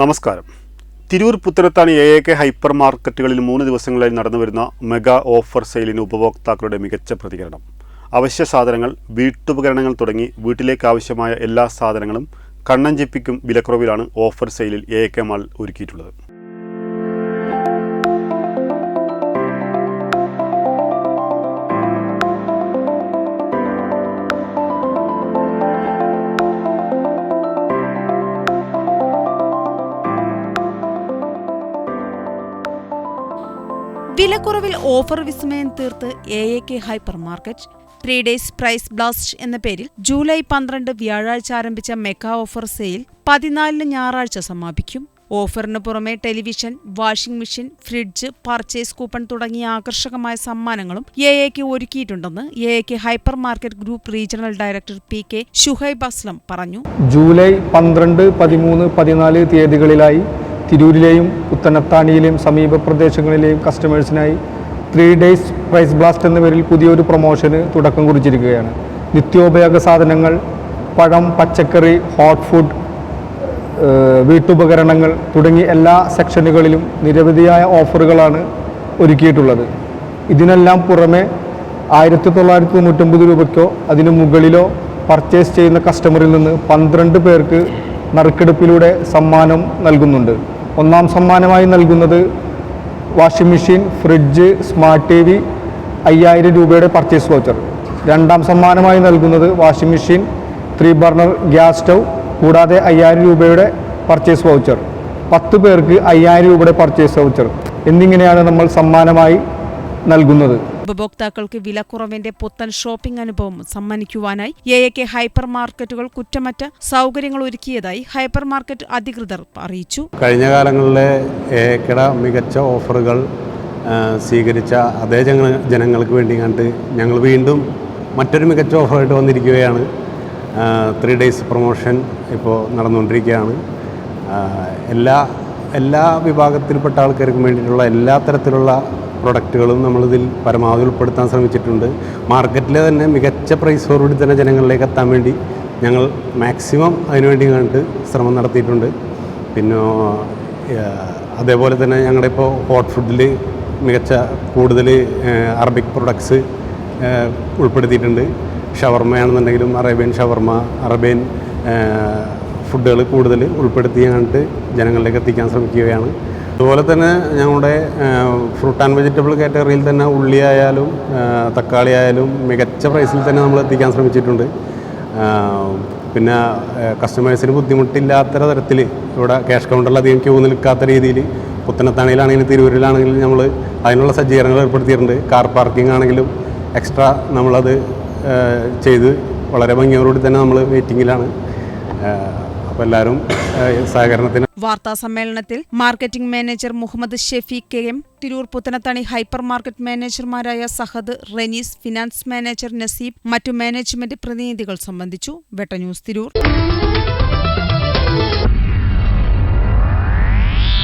നമസ്കാരം. Tirur Puthanathani A A K hyper മാർക്കറ്റുകളിൽ മൂന്ന് ദിവസങ്ങളായി നടന്നുവരുന്ന മെഗാ ഓഫർ സെയിലിന് ഉപഭോക്താക്കളുടെ മികച്ച പ്രതികരണം. അവശ്യ സാധനങ്ങൾ വീട്ടുപകരണങ്ങൾ തുടങ്ങി വീട്ടിലേക്ക് ആവശ്യമായ എല്ലാ സാധനങ്ങളും കണ്ണഞ്ചിപ്പിക്കും വിലക്കുറവിലാണ് ഓഫർ സെയിലിൽ എ എ കെ മാൾ ഒരുക്കിയിട്ടുള്ളത്. വിലക്കുറവിൽ ഓഫർ വിസ്മയം തീർത്ത് A A K hyper market three days price blast എന്ന പേരിൽ ജൂലൈ പന്ത്രണ്ട് വ്യാഴാഴ്ച ആരംഭിച്ച മെഗാ ഓഫർ സെയിൽ പതിനാലിന് ഞായറാഴ്ച സമാപിക്കും. ഓഫറിന് പുറമെ television washing machine fridge purchase coupon തുടങ്ങിയ ആകർഷകമായ സമ്മാനങ്ങളും A A K ഒരുക്കിയിട്ടുണ്ടെന്ന് A A K hyper market group regional director P K Shuhaib Aslam പറഞ്ഞു. ജൂലൈ പന്ത്രണ്ട് പതിമൂന്ന് പതിനാല് തീയതികളിലായി തിരൂരിലെയും പുത്തനത്താണിയിലെയും സമീപ പ്രദേശങ്ങളിലെയും കസ്റ്റമേഴ്സിനായി ത്രീ ഡേയ്സ് പ്രൈസ് ബ്ലാസ്റ്റ് എന്ന പേരിൽ പുതിയൊരു പ്രൊമോഷന് തുടക്കം കുറിച്ചിരിക്കുകയാണ്. നിത്യോപയോഗ സാധനങ്ങൾ പഴം പച്ചക്കറി ഹോട്ട് ഫുഡ് വീട്ടുപകരണങ്ങൾ തുടങ്ങി എല്ലാ സെക്ഷനുകളിലും നിരവധിയായ ഓഫറുകളാണ് ഒരുക്കിയിട്ടുള്ളത്. ഇതിനെല്ലാം പുറമെ ആയിരത്തി തൊള്ളായിരത്തി തൊണ്ണൂറ്റൊമ്പത് രൂപയ്ക്കോ അതിന് മുകളിലോ പർച്ചേസ് ചെയ്യുന്ന കസ്റ്റമറിൽ നിന്ന് പന്ത്രണ്ട് പേർക്ക് നറുക്കെടുപ്പിലൂടെ സമ്മാനം നൽകുന്നുണ്ട്. ഒന്നാം സമ്മാനമായി നൽകുന്നത് washing machine fridge smart T V അയ്യായിരം രൂപയുടെ പർച്ചേസ് വൗച്ചർ. രണ്ടാം സമ്മാനമായി നൽകുന്നത് washing machine three burner gas stove കൂടാതെ അയ്യായിരം രൂപയുടെ പർച്ചേസ് വൗച്ചർ. പത്ത് പേർക്ക് അയ്യായിരം രൂപയുടെ പർച്ചേസ് വൗച്ചർ. എന്നിങ്ങനെയാണ് നമ്മൾ സമ്മാനമായി നൽകുന്നത്. ഉപഭോക്താക്കൾക്ക് വിലക്കുറവിന്റെ പുത്തൻ ഷോപ്പിംഗ് അനുഭവം സമ്മാനിക്കുവാനായി എ എ കെ ഹൈപ്പർ മാർക്കറ്റുകൾ കുറ്റമറ്റ സൗകര്യങ്ങൾ ഒരുക്കിയതായി ഹൈപ്പർ മാർക്കറ്റ് അധികൃതർ അറിയിച്ചു. കഴിഞ്ഞ കാലങ്ങളിലെ ഏക്കട മികച്ച ഓഫറുകൾ സ്വീകരിച്ച അതേ ജനങ്ങൾക്ക് വേണ്ടി കണ്ട് ഞങ്ങൾ വീണ്ടും മറ്റൊരു മികച്ച ഓഫറായിട്ട് വന്നിരിക്കുകയാണ്. ത്രീ ഡേയ്സ് പ്രൊമോഷൻ ഇപ്പോൾ നടന്നുകൊണ്ടിരിക്കുകയാണ്. എല്ലാ എല്ലാ വിഭാഗത്തിൽപ്പെട്ട ആൾക്കാർക്കും വേണ്ടിയിട്ടുള്ള എല്ലാ തരത്തിലുള്ള പ്രൊഡക്റ്റുകളും നമ്മളിതിൽ പരമാവധി ഉൾപ്പെടുത്താൻ ശ്രമിച്ചിട്ടുണ്ട്. മാർക്കറ്റിലെ തന്നെ മികച്ച പ്രൈസോടുകൂടി തന്നെ ജനങ്ങളിലേക്ക് എത്താൻ വേണ്ടി ഞങ്ങൾ മാക്സിമം അതിനുവേണ്ടി കണ്ട് ശ്രമം നടത്തിയിട്ടുണ്ട്. പിന്നെ അതേപോലെ തന്നെ ഞങ്ങളുടെ ഇപ്പോൾ ഹോട്ട് ഫുഡിൽ മികച്ച കൂടുതൽ അറബിക് പ്രൊഡക്ട്സ് ഉൾപ്പെടുത്തിയിട്ടുണ്ട്. ഷവർമയാണെന്നുണ്ടെങ്കിലും അറേബ്യൻ ഷവർമ അറേബ്യൻ ഫുഡുകൾ കൂടുതൽ ഉൾപ്പെടുത്തി കണ്ടിട്ട് ജനങ്ങളിലേക്ക് എത്തിക്കാൻ ശ്രമിക്കുകയാണ്. അതുപോലെ തന്നെ ഞങ്ങളുടെ ഫ്രൂട്ട് ആൻഡ് വെജിറ്റബിൾ കാറ്റഗറിയിൽ തന്നെ ഉള്ളി ആയാലും തക്കാളി ആയാലും മികച്ച പ്രൈസിൽ തന്നെ നമ്മൾ എത്തിക്കാൻ ശ്രമിച്ചിട്ടുണ്ട്. പിന്നെ കസ്റ്റമേഴ്സിന് ബുദ്ധിമുട്ടില്ലാത്ത തരത്തിൽ ഇവിടെ ക്യാഷ് കൗണ്ടറിൽ അധികം ക്യൂ നിൽക്കാത്ത രീതിയിൽ പുത്തനത്താണിയിലാണെങ്കിലും തിരൂരിലാണെങ്കിലും നമ്മൾ അതിനുള്ള സജ്ജീകരണങ്ങൾ ഏർപ്പെടുത്തിയിട്ടുണ്ട്. കാർ പാർക്കിംഗ് ആണെങ്കിലും എക്സ്ട്രാ നമ്മളത് ചെയ്ത് വളരെ ഭംഗിയോടുകൂടി തന്നെ നമ്മൾ വെയിറ്റിങ്ങിലാണ് അപ്പോൾ എല്ലാവരും സഹകരണത്തിന് വാർത്താ സമ്മേളനത്തിൽ marketing manager Muhammad Shefeeq K M Tirur Puthanathani hyper market മാനേജർമാരായ Sahad Renees finance manager Naseeb മറ്റു മാനേജ്മെന്റ് പ്രതിനിധികൾ സംബന്ധിച്ചു. വെട്ട ന്യൂസ് തിരൂർ.